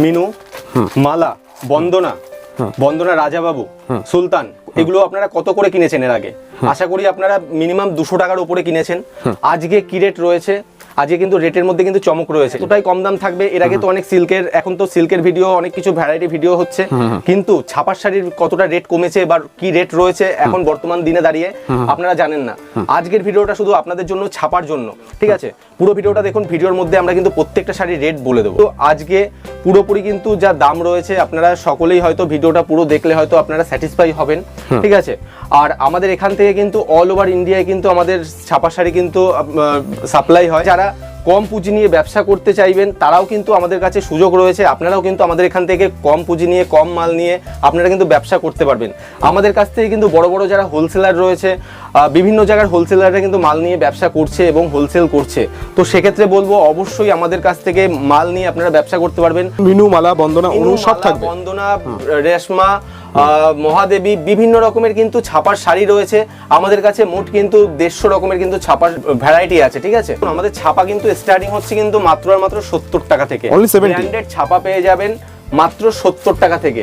মিনু মালা বন্দনা বন্দনা রাজাবাবু সুলতান এগুলো আপনারা কত করে কিনেছেন এর আগে? আশা করি আপনারা মিনিমাম দুশো টাকার উপরে কিনেছেন। আজকে কি রেট রয়েছে? আজকে কিন্তু রেটের মধ্যে কিন্তু চমক রয়েছে। এতটাই কম দাম থাকবে। এর আগে তো অনেক সিল্কের এখন তো সিল্কের ভিডিও অনেক কিছু ভ্যারাইটি ভিডিও হচ্ছে। কিন্তু ছাপার শাড়ির কতটা রেট কমেছে বা কি রেট রয়েছে এখন বর্তমান দিনে দাঁড়িয়ে আপনারা জানেন না। আজকের ভিডিওটা শুধু আপনাদের জন্য ছাপার জন্য। ঠিক আছে? পুরো ভিডিওটা দেখুন ভিডিওর মধ্যে আমরা কিন্তু প্রত্যেকটা শাড়ির রেট বলে দেবো। তো আজকে পুরোপুরি কিন্তু যা দাম রয়েছে আপনারা সকলেই হয়তো ভিডিওটা পুরো দেখলে হয়তো আপনারা স্যাটিসফাই হবেন। ঠিক আছে? আর আমাদের এখান থেকে কিন্তু অল ওভার ইন্ডিয়ায় কিন্তু আমাদের ছাপা শাড়ি কিন্তু সাপ্লাই হয়। যারা কম পুঁজি নিয়ে ব্যবসা করতে চাইবেন, তারাও কিন্তু আমাদের কাছে সুযোগ রয়েছে। আপনারাও কিন্তু আমাদের এখান থেকে কম পুঁজি নিয়ে, কম মাল নিয়ে আপনারা কিন্তু ব্যবসা করতে পারবেন। আমাদের কাছ থেকে কিন্তু বড় বড় যারা হোলসেলার রয়েছে বিভিন্ন জায়গার হোলসেলাররা কিন্তু মাল নিয়ে ব্যবসা করছে এবং হোলসেল করছে। তো সেক্ষেত্রে বলব অবশ্যই আমাদের কাছ থেকে মাল নিয়ে আপনারা ব্যবসা করতে পারবেন। মিনু মালা বন্দনা অনু সব থাকবে। বন্দনা রেশমা মহাদেবী বিভিন্ন রকমের কিন্তু ছাপার শাড়ি রয়েছে। আমাদের কাছে মোট কিন্তু দেড়শো রকমের কিন্তু ছাপার ভ্যারাইটি আছে ঠিক আছে? আমাদের ছাপা কিন্তু স্টার্টিং হচ্ছে কিন্তু মাত্র আর মাত্র সত্তর টাকা থেকে। Only 70? ব্র্যান্ডেড ছাপা পেয়ে যাবেন মাত্র সত্তর টাকা থেকে।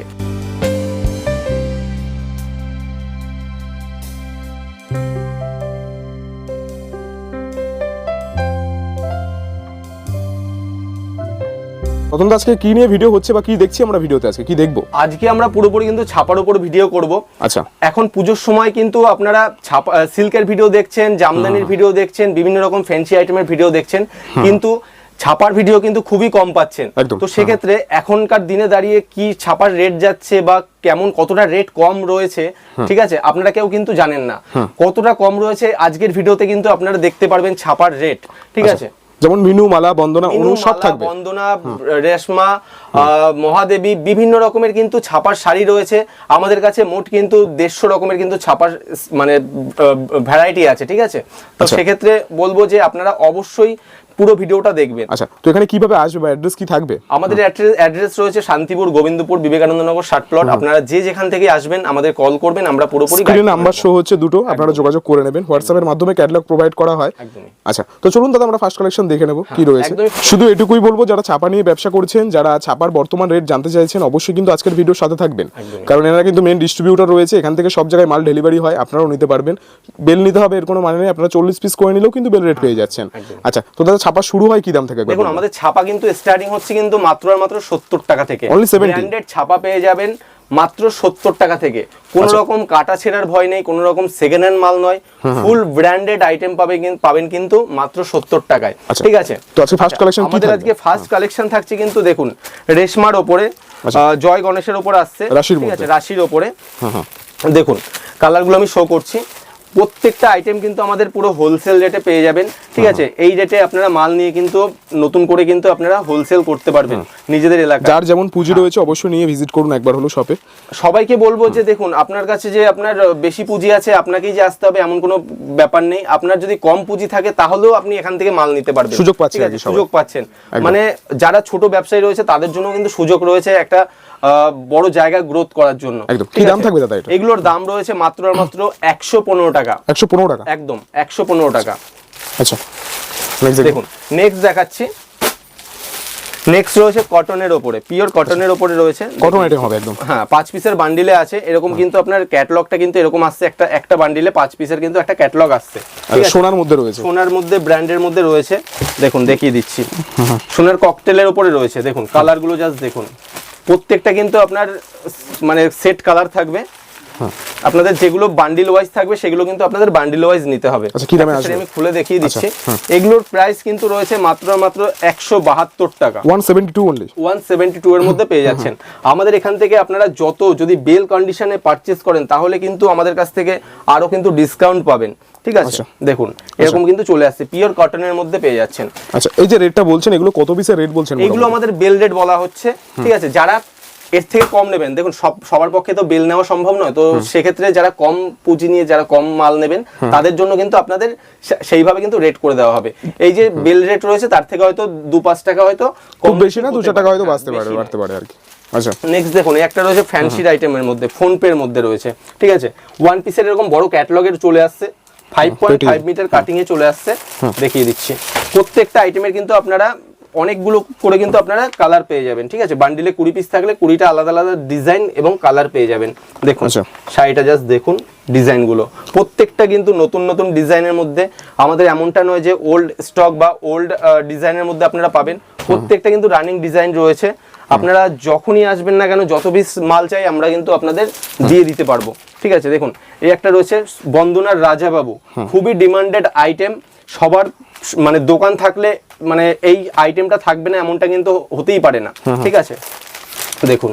প্রথম আজকে কি নিয়ে ভিডিও হচ্ছে বা কি দেখছি আমরা ভিডিওতে আজকে? কি দেখব? আজকে আমরা পুরোপুরি কিন্তু ছাপার উপর ভিডিও করব। আচ্ছা। এখন পুজোর সময় কিন্তু আপনারা ছাপা সিল্কের ভিডিও দেখছেন জামদানির ভিডিও দেখছেন বিভিন্ন রকম ফ্যান্সি আইটেমের ভিডিও দেখছেন। কিন্তু ছাপার ভিডিও কিন্তু খুবই কম পাচ্ছেন। তো সেক্ষেত্রে এখনকার দিনে দাঁড়িয়ে কি ছাপার রেট যাচ্ছে বা কেমন কতটা রেট কম রয়েছে ঠিক আছে? আপনারা কেউ কিন্তু জানেন না। কতটা কম রয়েছে আজকের ভিডিওতে কিন্তু আপনারা দেখতে পারবেন ছাপার রেট ঠিক আছে? যেমন মিনু মালা বন্দনা অনু সব থাকবে। বন্দনা রেশমা আহ, মহাদেবী বিভিন্ন রকমের কিন্তু ছাপার শাড়ি রয়েছে। আমাদের কাছে মোট কিন্তু দেড়শো রকমের কিন্তু ছাপার মানে ভ্যারাইটি আছে ঠিক আছে? তো আচ্ছা। সেক্ষেত্রে বলব যে আপনারা অবশ্যই পুরো ভিডিওটা দেখবেন। আচ্ছা তো এখানে কীভাবে আসবে বা অ্যাড্রেস কি থাকবে? আমাদের অ্যাড্রেস রয়েছে শান্তিপুর গোবিন্দপুর বিবেকানন্দ নগর ষাট প্লট আপনারা যে যেখান থেকে আসবেন আমাদের কল করবেন আমরা পুরোপুরি স্ক্রিনে নাম্বার শো হচ্ছে দুটো আপনারা যোগাযোগ করে নেবেন। হোয়াটসঅ্যাপের মাধ্যমে ক্যাটালগ প্রোভাইড করা হয়। একদমই। আচ্ছা তো চলুন দাদা আমরা ফার্স্ট কালেকশন দেখে নেব কি রয়েছে। শুধু এটুকুই বলব যারা ছাপা নিয়ে ব্যবসা করছেন যারা ছাপার বর্তমান রেট জানতে চাইছেন অবশ্যই কিন্তু আজকের ভিডিওর সাথে থাকবেন। কারণ এনারা কিন্তু মেন ডিস্ট্রিবিউটর রয়েছে এখান থেকে সব জায়গায় মাল ডেলিভারি হয় আপনারাও নিতে পারবেন। বেল নিতে হবে এর কোনো মানে নেই আপনারা চল্লিশ পিস করে নিলেও কিন্তু বেল রেট পেয়ে যাচ্ছেন। আচ্ছা তো দাদা ছাপা শুরু হয় কি দাম থেকে দেখুন আমাদের ছাপা কিন্তু স্টার্টিং হচ্ছে কিন্তু মাত্র আর মাত্র সত্তর টাকা থেকে। 70? ব্র্যান্ডেড ছাপা পেয়ে যাবেন মাত্র সত্তর টাকা থেকে। কোন আচ্ছা। রকম কাটা ছেঁড়ার ভয় নেই কোন রকম সেকেন্ড হ্যান্ড মাল নয়। ফুল ব্র্যান্ডেড আইটেম পাবে পাবেন কিন্তু মাত্র সত্তর টাকায়। আচ্ছা। ঠিক আছে? তো আজকে ফার্স্ট কালেকশন আমাদের আজকে ফার্স্ট কালেকশন থাকছে কিন্তু দেখুন রেশমার ওপরে আচ্ছা। জয় গণেশের ওপরে আসছে। ঠিক আছে? রাশির ওপরে। হ্যাঁ হ্যাঁ দেখুন কালারগুলো আমি শো করছি। প্রত্যেকটা আইটেম কিন্তু আমাদের পুরো হোলসেল রেটে পেয়ে যাবেন ঠিক আছে? এই রেটে আপনারা মাল নিয়ে কিন্তু নতুন করে কিন্তু আপনারা হোলসেল করতে পারবেন নিজেদের এলাকায়। যার যেমন পুঁজি রয়েছে অবশ্যই নিয়ে ভিজিট করুন একবার হলো শপে সবাইকে বলব যে দেখুন আপনার কাছে যে আপনার বেশি পুঁজি আছে আপনাকেই যে আসতে হবে এমন কোনো ব্যাপার নেই। আপনার যদি কম পুঁজি থাকে তাহলেও আপনি এখান থেকে মাল নিতে পারবেন। সুযোগ পাচ্ছেন। সুযোগ পাচ্ছেন। মানে যারা ছোট ব্যবসায়ী রয়েছে তাদের জন্য কিন্তু সুযোগ রয়েছে একটা বড় জায়গা গ্রোথ করার জন্য। একদম। কি দাম থাকবে দাদা এটা? এগুলোর দাম রয়েছে মাত্র আর মাত্র একশো পনেরো টাকা। একশো পনেরো টাকা? একদম একশো পনেরো টাকা। আচ্ছা। দেখুন। নেক্সট দেখাচ্ছি। নেক্সট রয়েছে কটনের ওপরে পিওর কটনের ওপরে রয়েছে। কটন আইটেম হবে একদম। হ্যাঁ পাঁচ পিসের বান্ডিলে আছে এরকম কিন্তু আপনার ক্যাটলগটা কিন্তু এরকম আসছে একটা একটা বান্ডিলে পাঁচ পিসের কিন্তু একটা ক্যাটলগ আসছে? সোনার মধ্যে রয়েছে। সোনার মধ্যে ব্র্যান্ডের মধ্যে রয়েছে। দেখুন দেখিয়ে দিচ্ছি। সোনার ককটেলের উপরে রয়েছে। দেখুন কালারগুলো জাস্ট দেখুন। প্রত্যেকটা কিন্তু আপনার মানে সেট কালার থাকবে। আপনাদের যেগুলো বান্ডিল ওয়াইজ থাকবে সেগুলো কিন্তু আপনাদের বান্ডিল ওয়াইজ নিতে হবে। আচ্ছা? আমি খুলে দেখিয়ে দিচ্ছি। আচ্ছা, এগুলোর প্রাইস কিন্তু রয়েছে মাত্র মাত্র একশো বাহাত্তর টাকা। One seventy two only one seventy two এর মধ্যে পেয়ে যাচ্ছেন। আমাদের এখান থেকে আপনারা যত যদি বেল কন্ডিশনে পারচেস করেন তাহলে কিন্তু আমাদের কাছ থেকে আরও কিন্তু ডিসকাউন্ট পাবেন। ঠিক আছে? আচ্ছা। দেখুন এরকম কিন্তু চলে আসছে পিওর কটনের মধ্যে পেয়ে যাচ্ছেন। আচ্ছা এই যে রেটটা বলছেন এগুলো কত পিসের রেট বলছেন এগুলো আমাদের বেল রেট বলা হচ্ছে ঠিক আছে? যারা এর থেকে কম নেবেন দেখুন সব সবার পক্ষে তো বেল নেওয়া সম্ভব নয় তো সেক্ষেত্রে যারা কম পুঁজি নিয়ে যারা কম মাল নেবেন তাদের জন্য কিন্তু আপনাদের সেইভাবে কিন্তু রেট করে দেওয়া হবে। এই যে বেল রেট রয়েছে তার থেকে হয়তো দু পাঁচ টাকা হয়তো খুব কম বেশি না দু চার টাকা হয়তো হ্যাঁ, বাঁচতে পারে বাড়তে পারে আর কি। আচ্ছা। নেক্সট দেখুন একটা রয়েছে ফ্যান্সির আইটেমের মধ্যে ফোন পের মধ্যে রয়েছে ঠিক আছে? ওয়ান পিসের এরকম বড় ক্যাটালগের চলে আসছে five point five metre cutting এ চলে আসছে। দেখিয়ে দিচ্ছি। প্রত্যেকটা আইটেমের কিন্তু আপনারা অনেকগুলো করে কিন্তু আপনারা কালার পেয়ে যাবেন ঠিক আছে? বান্ডিলে কুড়ি পিস থাকলে কুড়িটা আলাদা আলাদা ডিজাইন এবং কালার পেয়ে যাবেন। দেখুন আচ্ছা। শাড়িটা জাস্ট দেখুন ডিজাইনগুলো প্রত্যেকটা কিন্তু নতুন নতুন ডিজাইনের মধ্যে আমাদের এমনটা নয় যে ওল্ড স্টক বা ওল্ড ডিজাইনের মধ্যে আপনারা পাবেন। প্রত্যেকটা কিন্তু রানিং ডিজাইন রয়েছে। আপনারা যখনই আসবেন না কেন যত পিস মাল চাই আমরা কিন্তু আপনাদের দিয়ে দিতে পারব। ঠিক আছে দেখুন এই একটা রয়েছে বন্দনার রাজাবাবু। খুবই ডিমান্ডেড আইটেম সবার মানে দোকান থাকলে মানে এই আইটেমটা থাকবে না এমনটা কিন্তু হতেই পারে না। ঠিক আছে? দেখুন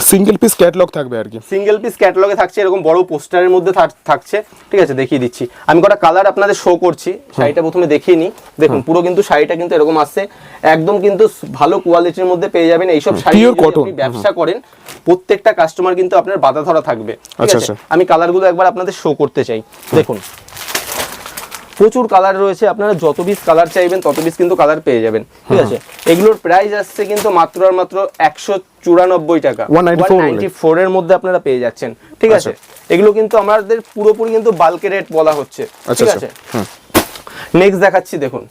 সিঙ্গেল পিস ক্যাটলগ থাকবে আর কি। সিঙ্গেল পিস ক্যাটালগে থাকছে এরকম বড় পোস্টারের মধ্যে থাক- থাকছে। ঠিক আছে দেখিয়ে দিচ্ছি। আমি কটা কালার আপনাদের শো করছি শাড়িটা প্রথমে দেখিয়ে নিই। দেখুন পুরো কিন্তু শাড়িটা কিন্তু এরকম আসছে। একদম কিন্তু ভালো কোয়ালিটির মধ্যে পেয়ে যাবেন এইসব শাড়ি আপনি ব্যবসা করেন প্রত্যেকটা কাস্টমার কিন্তু আপনার বাধা ধরা থাকবে। ঠিক আচ্ছা, আছে? আচ্ছা। আমি কালারগুলো একবার আপনাদের শো করতে চাই। দেখুন প্রচুর কালার রয়েছে। আপনারা যত পিস কালার চাইবেন তত পিস কিন্তু কালার পেয়ে যাবেন। ঠিক আছে? এগুলোর প্রাইস আসছে কিন্তু মাত্র আর মাত্র একশো চুরানব্বই টাকা। 194 194 ফোর এর মধ্যে আপনারা পেয়ে যাচ্ছেন। ঠিক আছে? এগুলো কিন্তু আমাদের পুরোপুরি কিন্তু বাল্কে রেট বলা হচ্ছে। আচ্ছা ঠিক আচ্ছা। আছে? নেক্সট দেখাচ্ছি দেখুন।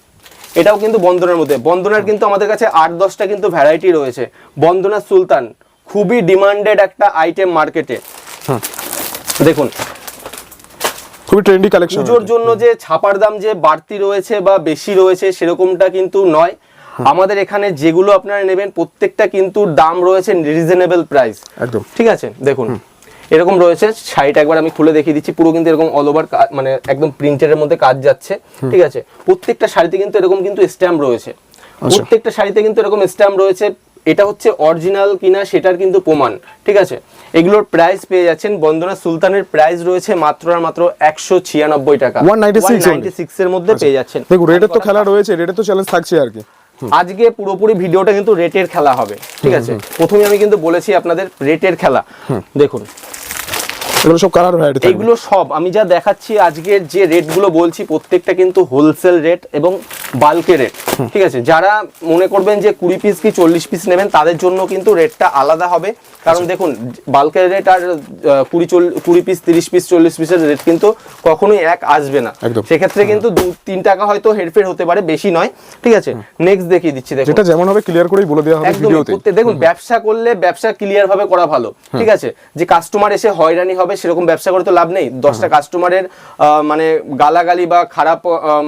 এটাও কিন্তু বন্দনার মধ্যে। বন্দনার কিন্তু আমাদের কাছে আট দশটা কিন্তু ভ্যারাইটি রয়েছে। বন্দনা সুলতান খুবই ডিমান্ডেড একটা আইটেম মার্কেটে দেখুন। খুবই ট্রেন্ডি কালেকশন পুজোর জন্য যে ছাপার দাম যে বাড়তি রয়েছে বা বেশি রয়েছে সেরকমটা কিন্তু নয়। আমাদের এখানে যেগুলো আপনারা নেবেন প্রত্যেকটা কিন্তু দাম রয়েছে রিজনেবল প্রাইস একদম। ঠিক আছে? দেখুন এরকম রয়েছে শাড়িটা একবার আমি খুলে দেখিয়ে দিচ্ছি পুরো কিন্তু এরকম অল ওভার মানে একদম প্রিন্টের মধ্যে কাজ যাচ্ছে। ঠিক আছে? প্রত্যেকটা শাড়িতে কিন্তু এরকম কিন্তু স্ট্যাম্প রয়েছে। প্রত্যেকটা শাড়িতে কিন্তু এরকম স্ট্যাম্প রয়েছে। এটা হচ্ছে অরিজিনাল কিনা সেটার কিন্তু প্রমাণ। ঠিক আছে? এগুলোর প্রাইস পেয়ে যাচ্ছেন। বন্দনা সুলতানের প্রাইস রয়েছে মাত্র আর মাত্র একশো ছিয়ানব্বই টাকা। 196 only। 196 এর মধ্যে পেয়ে যাচ্ছেন। দেখুন রেটের তো খেলা রয়েছে রেটের তো চ্যালেঞ্জ থাকছে আর কি। আজকে পুরোপুরি ভিডিওটা কিন্তু রেটের খেলা হবে ঠিক আছে? প্রথমে আমি কিন্তু বলেছি আপনাদের রেটের খেলা। দেখুন এগুলো সব কালার ভ্যারাইটি এগুলো সব আমি যা দেখাচ্ছি আজকের যে রেটগুলো বলছি প্রত্যেকটা কিন্তু হোলসেল রেট এবং বাল্কে রেট ঠিক আছে? যারা মনে করবেন যে কুড়ি পিস কি চল্লিশ পিস নেবেন তাদের জন্য কিন্তু রেটটা আলাদা হবে। কারণ দেখুন বাল্কের রেট আর কুড়ি চল কুড়ি পিস তিরিশ পিস চল্লিশ পিসের রেট কিন্তু কখনোই এক আসবে না। সেক্ষেত্রে কিন্তু দু তিন টাকা হয়তো হেরফের হতে পারে বেশি নয় ঠিক আছে? নেক্সট দেখিয়ে দিচ্ছি দেখুন। যেটা যেমন হবে ক্লিয়ার করেই বলে দেওয়া হবে ভিডিওতে। দেখুন ব্যবসা করলে ব্যবসা ক্লিয়ার ভাবে করা ভালো ঠিক আছে? যে কাস্টমার এসে হয়রানি হবে সেরকম ব্যবসা করে তো লাভ নেই। দশটা কাস্টমারের মানে গালাগালি বা খারাপ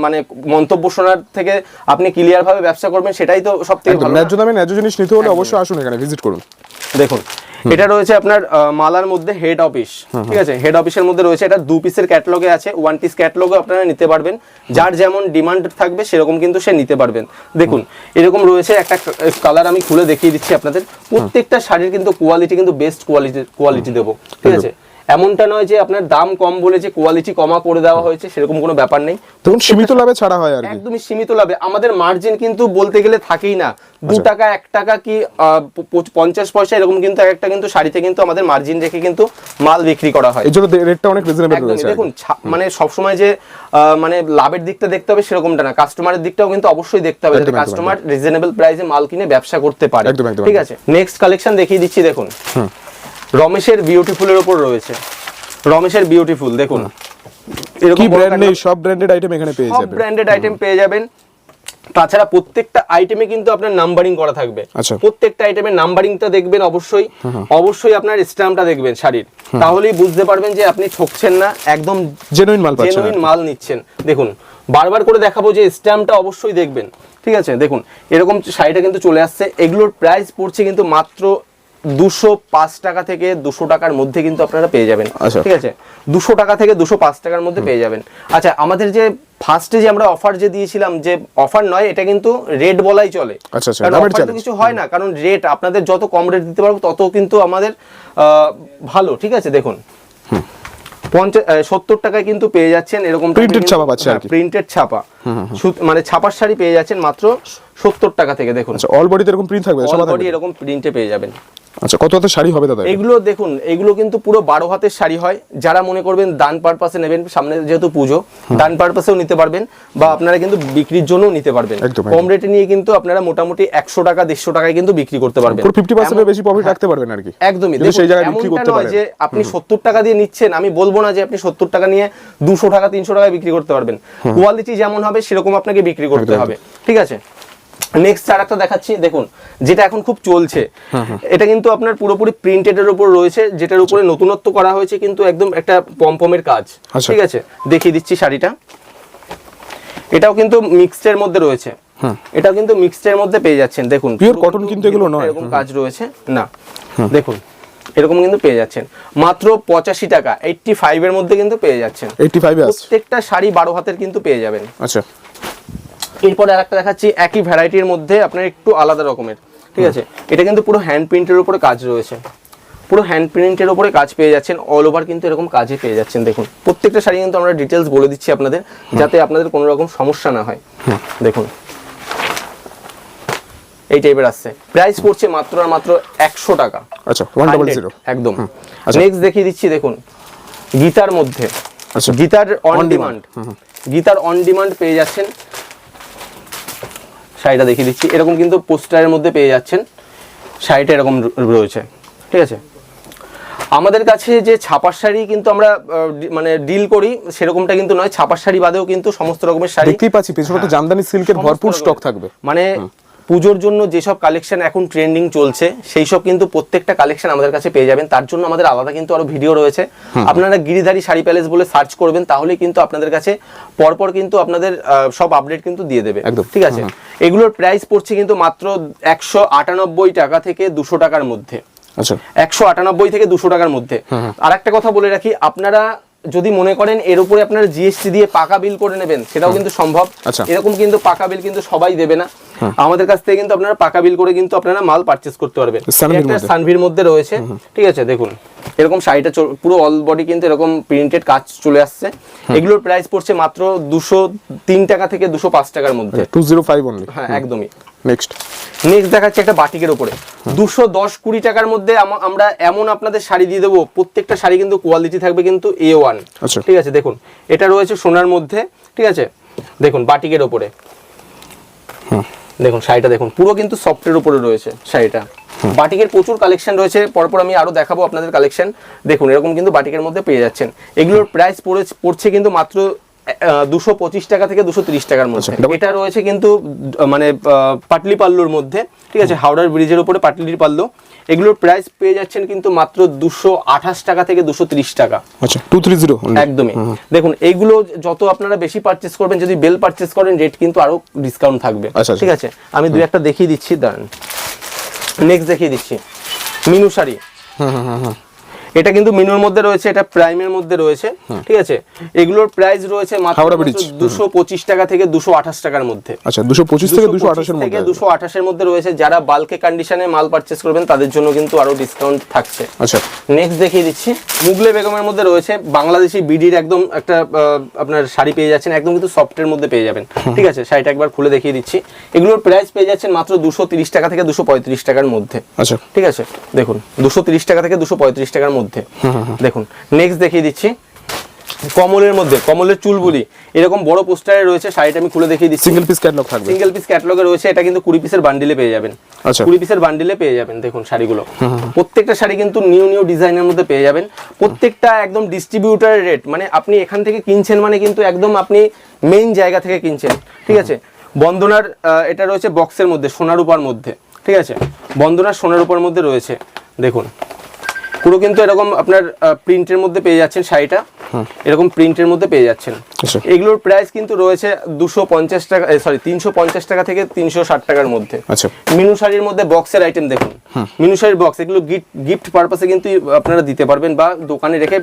মানে মন্তব্য শোনার থেকে আপনি ক্লিয়ার ভাবে ব্যবসা করবেন সেটাই তো সব থেকে ন্যায্য দামে ন্যায্য জিনিস নিতে হলে অবশ্যই আসুন এখানে ভিজিট করুন। দেখুন এটা রয়েছে আপনার মালার মধ্যে হেড অফিস ঠিক আছে? হেড অফিসের মধ্যে রয়েছে এটা দু পিসের ক্যাটলগে আছে ওয়ান পিস ক্যাটলগে আপনারা নিতে পারবেন। যার যেমন ডিমান্ড থাকবে সেরকম কিন্তু সে নিতে পারবেন। দেখুন এরকম রয়েছে একটা কালার আমি খুলে দেখিয়ে দিচ্ছি আপনাদের। প্রত্যেকটা শাড়ির কিন্তু কোয়ালিটি কিন্তু বেস্ট কোয়ালিটি কোয়ালিটি দেবো ঠিক আছে? এমনটা নয় যে আপনার দাম কম বলে যে কোয়ালিটি কমা করে দেওয়া হয়েছে সেরকম কোনো ব্যাপার নেই। তখন সীমিত লাভে ছাড়া হয় আর একদমই সীমিত লাভে। আমাদের মার্জিন কিন্তু বলতে গেলে থাকেই না। দু আচ্ছা। টাকা এক টাকা কি পঞ্চাশ পয়সা এরকম কিন্তু এক একটা কিন্তু শাড়িতে কিন্তু আমাদের মার্জিন রেখে কিন্তু মাল বিক্রি করা হয়। এই জন্য রেটটা অনেক রিজনেবল রয়েছে দেখুন মানে সবসময় যে আহ, মানে লাভের দিকটা দেখতে হবে সেরকমটা না। কাস্টমারের দিকটাও কিন্তু অবশ্যই দেখতে হবে যাতে কাস্টমার রিজনেবল প্রাইসে মাল কিনে ব্যবসা করতে পারে। ঠিক আছে? নেক্সট কালেকশন দেখিয়ে দিচ্ছি দেখুন। রমেশের বিউটিফুলের উপর রয়েছে। রমেশের বিউটিফুল দেখুন। এরকম ব্র্যান্ড নেই সব ব্র্যান্ডেড আইটেম এখানে পেয়ে যাবেন। সব ব্র্যান্ডেড আইটেম পেয়ে যাবেন। তাছাড়া প্রত্যেকটা আইটেমে কিন্তু আপনার নাম্বারিং করা থাকবে। আচ্ছা। প্রত্যেকটা আইটেমের নাম্বারিংটা দেখবেন অবশ্যই। অবশ্যই আপনার স্ট্যাম্পটা দেখবেন শাড়ির। তাহলেই বুঝতে পারবেন যে আপনি ঠকছেন না একদম জেনুইন মাল পাচ্ছেন জেনুইন মাল নিচ্ছেন। দেখুন বারবার করে দেখাবো যে স্ট্যাম্পটা অবশ্যই দেখবেন। ঠিক আছে দেখুন এরকম শাড়িটা কিন্তু চলে আসছে। এগুলোর প্রাইস পড়ছে কিন্তু মাত্র দুশো পাঁচ টাকা থেকে দুশো টাকার মধ্যে কিন্তু আপনারা পেয়ে যাবেন। আচ্ছা। ঠিক আছে? দুশো টাকা থেকে দুশো পাঁচ টাকার মধ্যে পেয়ে যাবেন। আচ্ছা আমাদের যে ফার্স্টে যে আমরা অফার যে দিয়েছিলাম যে অফার নয় এটা কিন্তু রেট বলাই চলে। আচ্ছা, আচ্ছা, কারণ। কিছু হয় না কারণ রেট আপনাদের যত কম রেট দিতে পারব তত কিন্তু আমাদের ভালো ঠিক আছে? দেখুন। পঞ্চাশ সত্তর টাকায় কিন্তু পেয়ে যাচ্ছেন এরকম Printed ছাপা পাচ্ছে প্রিন্টেড ছাপা। মানে ছাপার শাড়ি পেয়ে যাচ্ছেন মাত্র সত্তর টাকা থেকে দেখুন। অল বডিতে এরকম প্রিন্ট থাকবে অল বডি এরকম প্রিন্টে পেয়ে যাবেন। আচ্ছা কত হাতের শাড়ি হবে দাদা এগুলো? দেখুন এগুলো কিন্তু পুরো বারো হাতের শাড়ি হয়। যারা মনে করবেন দান পারপাসে নেবেন সামনে যেহেতু পুজো দান পারপাসেও নিতে পারবেন বা আপনারা কিন্তু বিক্রির জন্যও নিতে পারবেন। কম রেটে নিয়ে কিন্তু আপনারা মোটামুটি একশো টাকা দেড়শো টাকায় কিন্তু বিক্রি করতে পারবেন। পুরো ফিফটি পার্সেন্টের বেশি প্রফিট রাখতে পারবেন আর কি। একদমই। দেখুন, সেই জায়গায় বিক্রি করতে পারেন যে আপনি সত্তর টাকা দিয়ে নিচ্ছেন আমি বলব না যে আপনি সত্তর টাকা নিয়ে দুশো টাকা তিনশো টাকায় বিক্রি করতে পারবেন। কোয়ালিটি যেমন হবে সেরকম আপনাকে বিক্রি করতে হবে। ঠিক আছে? নেক্সট আর একটা দেখাচ্ছি দেখুন যেটা এখন খুব চলছে। এটা কিন্তু আপনার পুরোপুরি প্রিন্টেড এর উপর রয়েছে যেটার উপরে নতুনত্ব করা হয়েছে কিন্তু একদম একটা পমপমের কাজ। আচ্ছা। ঠিক আছে? দেখিয়ে দিচ্ছি শাড়িটা। এটাও কিন্তু মিক্সড এর মধ্যে রয়েছে। এটাও কিন্তু মিক্সড এর মধ্যে পেয়ে যাচ্ছেন। দেখুন পুরো cotton কিন্তু এগুলো নয়। এরকম কাজ রয়েছে। না দেখুন এরকম কিন্তু পেয়ে যাচ্ছেন। মাত্র পঁচাশি টাকা এইটটি ফাইভ এর মধ্যে কিন্তু পেয়ে যাচ্ছেন। এইটটি ফাইভে প্রত্যেকটা শাড়ি বারো হাতের কিন্তু পেয়ে যাবেন। আচ্ছা। এরপরে আরেকটা দেখাচ্ছি একই ভ্যারাইটির মধ্যে আপনার একটু আলাদা রকমের ঠিক আছে? এটা কিন্তু পুরো হ্যান্ড প্রিন্টের উপরে কাজ রয়েছে। পুরো হ্যান্ড প্রিন্টের উপরে কাজ পেয়ে যাচ্ছেন অল ওভার কিন্তু এরকম কাজে পেয়ে যাচ্ছেন দেখুন। প্রত্যেকটা শাড়ি কিন্তু আমরা ডিটেলস বলে দিচ্ছি আপনাদের যাতে আপনাদের কোনো রকম সমস্যা না হয়। দেখুন। এই টাইপের আসছে। প্রাইস পড়ছে মাত্র আর মাত্র একশো টাকা। আচ্ছা ওয়ান ডাবল জিরো একদম। আচ্ছা। নেক্সট দেখিয়ে দিচ্ছি দেখুন গীতার মধ্যে। আচ্ছা। গীতার অন ডিমান্ড গীতার অন ডিমান্ড পেয়ে যাচ্ছেন শাড়িটা দেখিয়ে দিচ্ছি। এরকম কিন্তু পোস্টারের মধ্যে পেয়ে যাচ্ছেন। শাড়িটা এরকম রয়েছে। ঠিক আছে? আমাদের কাছে যে ছাপার শাড়ি কিন্তু আমরা মানে ডিল করি সেরকমটা কিন্তু নয়। ছাপার শাড়ি বাদেও কিন্তু সমস্ত রকমের শাড়ি দেখতেই পাচ্ছি পেছনে তো জামদানি সিল্কের ভরপুর স্টক থাকবে। মানে পুজোর জন্য যেসব কালেকশন এখন ট্রেন্ডিং চলছে সেই সব কিন্তু প্রত্যেকটা কালেকশন আমাদের কাছে পেয়ে যাবেন। তার জন্য আমাদের আলাদা কিন্তু আরও ভিডিও রয়েছে। আপনারা গিরিধারী শাড়ি প্যালেস বলে সার্চ করবেন তাহলে কিন্তু আপনাদের কাছে পরপর কিন্তু আপনাদের সব আপডেট কিন্তু দিয়ে দেবে। একদম। ঠিক আছে? এগুলোর প্রাইস পড়ছে কিন্তু মাত্র একশো আটানব্বই টাকা থেকে দুশো টাকার মধ্যে। আচ্ছা। একশো আটানব্বই থেকে দুশো টাকার মধ্যে। আর একটা কথা বলে রাখি আপনারা যদি মনে করেন এর উপরে আপনারা জিএসটি দিয়ে পাকা বিল করে নেবেন সেটাও কিন্তু সম্ভব। আচ্ছা। এরকম কিন্তু পাকা বিল কিন্তু সবাই দেবে না। আমাদের কাছ থেকে কিন্তু আপনারা পাকা বিল করে কিন্তু আপনারা মাল পারচেস করতে পারবেন। একটা। সানভির মধ্যে রয়েছে। ঠিক আছে দেখুন। এরকম শাড়িটা পুরো অল বডি কিন্তু এরকম প্রিন্টেড কাজ চলে আসছে। এগুলোর প্রাইস পড়ছে মাত্র দুশো তিন টাকা থেকে দুশো পাঁচ টাকার মধ্যে। টু জিরো ফাইভ হ্যাঁ একদমই। নেক্সট নেক্সট দেখাচ্ছে একটা বাটিকের উপরে। দুশো দশ কুড়ি টাকার মধ্যে আমরা এমন আপনাদের শাড়ি দিয়ে দেবো প্রত্যেকটা শাড়ি কিন্তু কোয়ালিটি থাকবে কিন্তু এ ওয়ান আচ্ছা। ঠিক আছে দেখুন এটা রয়েছে সোনার মধ্যে ঠিক আছে? দেখুন বাটিকের ওপরে দেখুন শাড়িটা দেখুন পুরো কিন্তু সফটের উপরে রয়েছে শাড়িটা। বাটিকের প্রচুর কালেকশন রয়েছে পরপর আমি আরও দেখাবো আপনাদের কালেকশন দেখুন এরকম কিন্তু বাটিকের মধ্যে পেয়ে যাচ্ছেন। এগুলোর প্রাইস পড়ছে কিন্তু মাত্র দুশো পঁচিশ টাকা থেকে দুশো তিরিশ টাকার মধ্যে। আচ্ছা, এটা রয়েছে কিন্তু মানে পাটলি পাল্লুর মধ্যে ঠিক আছে? হাওড়ার ব্রিজের উপরে পাটলির পাল্লু। এগুলোর প্রাইস পেয়ে যাচ্ছেন কিন্তু মাত্র দুশো আঠাশ টাকা থেকে দুশো তিরিশ টাকা। আচ্ছা টু থ্রি জিরো একদমই। দেখুন এইগুলো যত আপনারা বেশি পারচেস করবেন যদি বেল পারচেস করেন রেট কিন্তু আরও ডিসকাউন্ট থাকবে। আচ্ছা, আচ্ছা। ঠিক আছে? আমি দুই একটা দেখিয়ে দিচ্ছি দাঁড়ান। নেক্সট দেখিয়ে দিচ্ছি। মিনু শাড়ি। হ্যাঁ হ্যাঁ হ্যাঁ এটা কিন্তু মিনুর মধ্যে রয়েছে এটা প্রাইমের মধ্যে রয়েছে ঠিক আছে? এগুলোর প্রাইস রয়েছে মাত্র। দুশো পঁচিশ টাকা থেকে দুশো আঠাশ টাকার মধ্যে। আচ্ছা দুশো পঁচিশ থেকে দুশো আঠাশের মধ্যে দুশো আঠাশের মধ্যে রয়েছে। যারা বাল্কে কন্ডিশনে মাল পারচেস করবেন তাদের জন্য কিন্তু আরও ডিসকাউন্ট থাকছে। আচ্ছা। নেক্সট দেখিয়ে দিচ্ছি। মুগলে বেগমের মধ্যে রয়েছে বাংলাদেশি বিডির একদম একটা আহ, আপনার শাড়ি পেয়ে যাচ্ছেন একদম কিন্তু সফটের মধ্যে পেয়ে যাবেন। ঠিক আছে? শাড়িটা একবার খুলে দেখিয়ে দিচ্ছি। এগুলোর প্রাইস পেয়ে যাচ্ছেন মাত্র দুশো তিরিশ টাকা থেকে দুশো পঁয়ত্রিশ টাকার মধ্যে। আচ্ছা। ঠিক আছে? দেখুন দুশো তিরিশ টাকা থেকে দুশো পঁয়ত্রিশ টাকার মধ্যে। দেখুন নেক্সট দেখিয়ে দিচ্ছি। কমলের মধ্যে কমলের চুলবুলি এরকম বড় পোস্টারে রয়েছে শাড়িটা আমি খুলে দেখিয়ে দিচ্ছি। সিঙ্গেল পিস ক্যাটলগ থাকবে। সিঙ্গেল পিস ক্যাটালগে রয়েছে এটা কিন্তু কুড়ি পিসের বান্ডিলে পেয়ে যাবেন। আচ্ছা। কুড়ি পিসের বান্ডিলে পেয়ে যাবেন দেখুন শাড়িগুলো। প্রত্যেকটা শাড়ি কিন্তু নিউ নিউ ডিজাইনের মধ্যে পেয়ে যাবেন। প্রত্যেকটা একদম ডিস্ট্রিবিউটারের রেট মানে আপনি এখান থেকে কিনছেন মানে কিন্তু একদম আপনি মেইন জায়গা থেকে কিনছেন ঠিক আছে? বন্দনার এটা রয়েছে বক্সের মধ্যে সোনার উপর মধ্যে ঠিক আছে? বন্দনার সোনার উপর মধ্যে রয়েছে দেখুন। পুরো কিন্তু এরকম আপনার প্রিন্টের মধ্যে পেয়ে যাচ্ছেন শাড়িটা। এরকম প্রিন্টের মধ্যে পেয়ে যাচ্ছেন। এগুলোর প্রাইস কিন্তু রয়েছে দুশো পঞ্চাশ টাকা সরি তিনশো পঞ্চাশ টাকা থেকে তিনশো ষাট টাকার মধ্যে। আচ্ছা। মিনু শাড়ির মধ্যে বক্সের আইটেম দেখুন। মিনু শাড়ির বক্স এগুলো গিফট গিফট পারপাসে কিন্তু আপনারা দিতে পারবেন বা দোকানে রেখে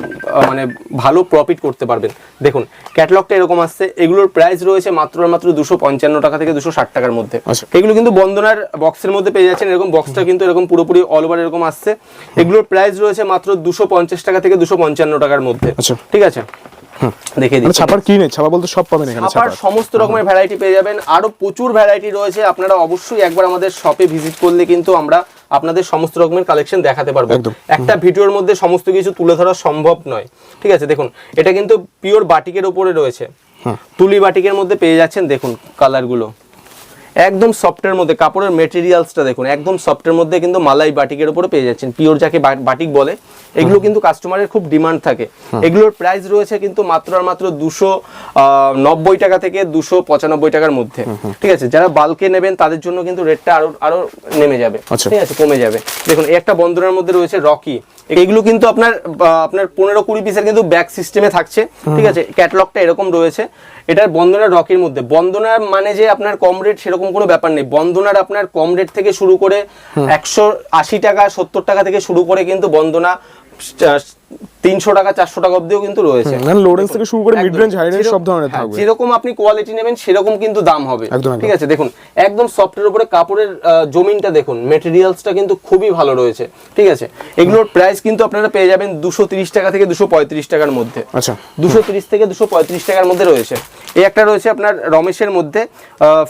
মানে ভালো প্রফিট করতে পারবেন। দেখুন ক্যাটলগটা এরকম আসছে এগুলোর প্রাইস রয়েছে মাত্র মাত্র দুশো পঞ্চান্ন টাকা থেকে দুশো ষাট টাকার মধ্যে। আচ্ছা। এগুলো কিন্তু বন্দনার বক্সের মধ্যে পেয়ে যাচ্ছেন এরকম বক্সটা কিন্তু এরকম পুরোপুরি অল ওভার এরকম আসছে। এগুলোর প্রাইস রয়েছে মাত্র দুশো পঞ্চাশ টাকা থেকে দুশো পঞ্চান্ন টাকার মধ্যে। আচ্ছা। ঠিক আছে? দেখিয়ে মানে দিচ্ছি। ছাপার কি নেই? ছাপা বলতে সব পাবেন এখানে ছাপার সমস্ত রকমের ভ্যারাইটি পেয়ে যাবেন। আরও প্রচুর ভ্যারাইটি রয়েছে। আপনারা অবশ্যই একবার আমাদের শপে ভিজিট করলে কিন্তু আমরা আপনাদের সমস্ত রকমের কালেকশন দেখাতে পারব। একটা ভিডিওর মধ্যে সমস্ত কিছু তুলে ধরা সম্ভব নয়। ঠিক আছে দেখুন এটা কিন্তু পিওর বাটিকের উপরে রয়েছে। তুলি বাটিকের মধ্যে পেয়ে যাচ্ছেন দেখুন কালারগুলো একদম সফটের মধ্যে কাপড়ের মেটেরিয়ালসটা দেখুন একদম সফটের মধ্যে কিন্তু মালাই বাটিকের উপরে পেয়ে যাচ্ছেন। পিওর যাকে বাটিক বলে এগুলো কিন্তু কাস্টমারের খুব ডিমান্ড থাকে। এগুলোর প্রাইস রয়েছে কিন্তু মাত্র আর মাত্র দুশো নব্বই টাকা থেকে দুশো পঁচানব্বই টাকার মধ্যে। ঠিক আছে? যারা বাল্কে নেবেন তাদের জন্য কিন্তু রেটটা আরও আরও নেমে যাবে। আচ্ছা। ঠিক আছে? কমে যাবে। দেখুন একটা বন্ধনের মধ্যে রয়েছে রকি এগুলো কিন্তু আপনার আপনার পনেরো কুড়ি পিসের কিন্তু ব্যাক সিস্টেমে থাকছে। ঠিক আছে? ক্যাটালগটা এরকম রয়েছে। এটার বন্দনার রকির মধ্যে। বন্দনার মানে যে আপনার কম রেট সেরকম কোনো ব্যাপার নেই। বন্দনার আপনার কম রেট থেকে শুরু করে একশো আশি টাকা সত্তর টাকা থেকে শুরু করে কিন্তু বন্দনা তিনশো টাকা চারশো টাকা অব্দিও কিন্তু রয়েছে। লোরেন্স থেকে শুরু করে মিড। রেঞ্জ হাই রেঞ্জ সব ধরনের হ্যাঁ, থাকবে। যেরকম আপনি কোয়ালিটি নেবেন সেরকম কিন্তু দাম হবে। ঠিক আছে দেখুন একদম সফটের উপরে কাপড়ের জমিনটা দেখুন মেটেরিয়ালসটা কিন্তু খুবই ভালো রয়েছে। ঠিক আছে এগুলোর প্রাইস কিন্তু আপনারা পেয়ে যাবেন দুশো তিরিশ টাকা থেকে দুশো পঁয়ত্রিশ টাকার মধ্যে। আচ্ছা। দুশো তিরিশ থেকে দুশো পঁয়ত্রিশ টাকার মধ্যে রয়েছে। এই একটা রয়েছে আপনার রমেশের মধ্যে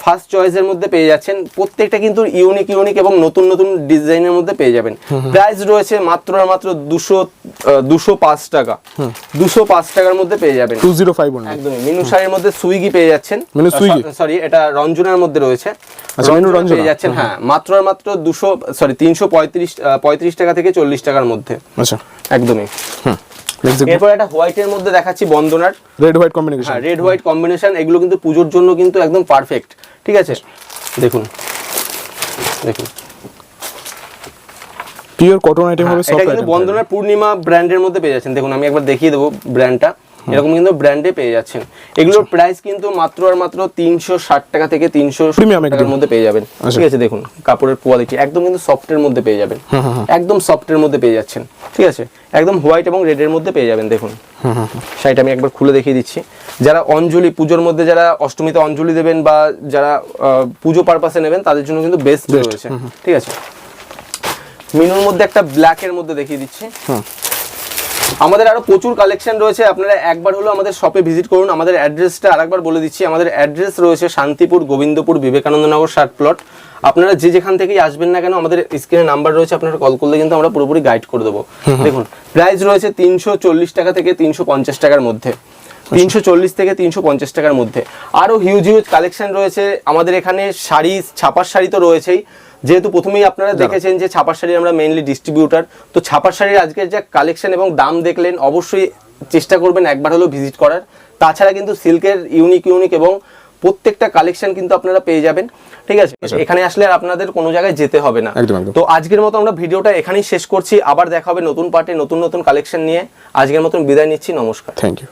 ফার্স্ট চয়েসের মধ্যে পেয়ে যাচ্ছেন। প্রত্যেকটা কিন্তু ইউনিক ইউনিক এবং নতুন নতুন ডিজাইনের মধ্যে পেয়ে যাবেন। প্রাইস রয়েছে মাত্র মাত্র দুশো দুশো পাঁচ টাকা। দুশো পাঁচ টাকার মধ্যে পেয়ে যাবেন। টু জিরো ফাইভ একদমই। মিনু শাড়ির মধ্যে সুইগি পেয়ে যাচ্ছেন। মিনু সুইগি? সরি এটা রঞ্জনের মধ্যে রয়েছে। আচ্ছা, মিনু রঞ্জনা রঞ্জনা। পেয়ে যাচ্ছেন হ্যাঁ। মাত্র আর মাত্র দুশো সরি তিনশো পঁয়ত্রিশ পঁয়ত্রিশ টাকা থেকে চল্লিশ টাকার মধ্যে। আচ্ছা। একদমই। এরপর একটা মধ্যে দেখাচ্ছি বন্দনার। রেড হোয়াইট কম্বিনেশন হ্যাঁ রেড হোয়াইট কম্বিনেশন এগুলো কিন্তু পুজোর জন্য কিন্তু একদম পারফেক্ট ঠিক আছে? দেখুন। দেখুন। পিওর কটন আইটেম হবে সব এটা কিন্তু বন্দনার পূর্ণিমা ব্র্যান্ডের মধ্যে পেয়ে যাচ্ছেন। দেখুন আমি একবার দেখিয়ে দেবো ব্র্যান্ডটা। এরকম কিন্তু ব্র্যান্ডে পেয়ে যাচ্ছেন। এগুলোর প্রাইস কিন্তু মাত্র আর মাত্র তিনশো ষাট টাকা থেকে তিনশো। টাকার মধ্যে পেয়ে যাবেন। আচ্ছা। ঠিক আছে দেখুন কাপড়ের কোয়ালিটি একদম কিন্তু সফটের মধ্যে পেয়ে যাবেন। একদম সফটের মধ্যে পেয়ে যাচ্ছেন। ঠিক আছে একদম হোয়াইট এবং রেডের মধ্যে পেয়ে যাবেন দেখুন। শাড়িটা আমি একবার খুলে দেখিয়ে দিচ্ছি। যারা অঞ্জলি পুজোর মধ্যে যারা অষ্টমীতে অঞ্জলি দেবেন বা যারা পুজো পারপাসে নেবেন তাদের জন্য কিন্তু বেস্ট রয়েছে। ঠিক আছে? মিনুর মধ্যে একটা ব্ল্যাকের মধ্যে দেখিয়ে দিচ্ছি। আমাদের আরও প্রচুর কালেকশন রয়েছে আপনারা একবার হলো আমাদের শপে ভিজিট করুন। আমাদের অ্যাড্রেসটা আরেকবার বলে দিচ্ছি আমাদের অ্যাড্রেস রয়েছে শান্তিপুর গোবিন্দপুর বিবেকানন্দ নগর ষাট প্লট আপনারা যে যেখান থেকেই আসবেন না কেন আমাদের স্ক্রিনে নাম্বার রয়েছে আপনারা কল করলে কিন্তু আমরা পুরোপুরি গাইড করে দেবো। দেখুন প্রাইস রয়েছে তিনশো চল্লিশ টাকা থেকে তিনশো পঞ্চাশ টাকার মধ্যে। তিনশো চল্লিশ থেকে তিনশো পঞ্চাশ টাকার মধ্যে। আরও হিউজ হিউজ কালেকশন রয়েছে। আমাদের এখানে শাড়ি ছাপার শাড়ি তো রয়েছেই। যেহেতু প্রথমেই আপনারা দেখেছেন যে ছাপার শাড়ি আমরা মেইনলি ডিস্ট্রিবিউটার তো ছাপার শাড়ির আজকের যে কালেকশন এবং দাম দেখলেন অবশ্যই চেষ্টা করবেন একবার হলেও ভিজিট করার। তাছাড়া কিন্তু সিল্কের ইউনিক ইউনিক এবং প্রত্যেকটা কালেকশন কিন্তু আপনারা পেয়ে যাবেন। ঠিক আছে? এখানে আসলে আর আপনাদের কোনো জায়গায় যেতে হবে না। তো আজকের মতো আমরা ভিডিওটা এখানেই শেষ করছি। আবার দেখা হবে নতুন পার্টে নতুন নতুন কালেকশন নিয়ে। আজকের মতন বিদায় নিচ্ছি। নমস্কার। Thank you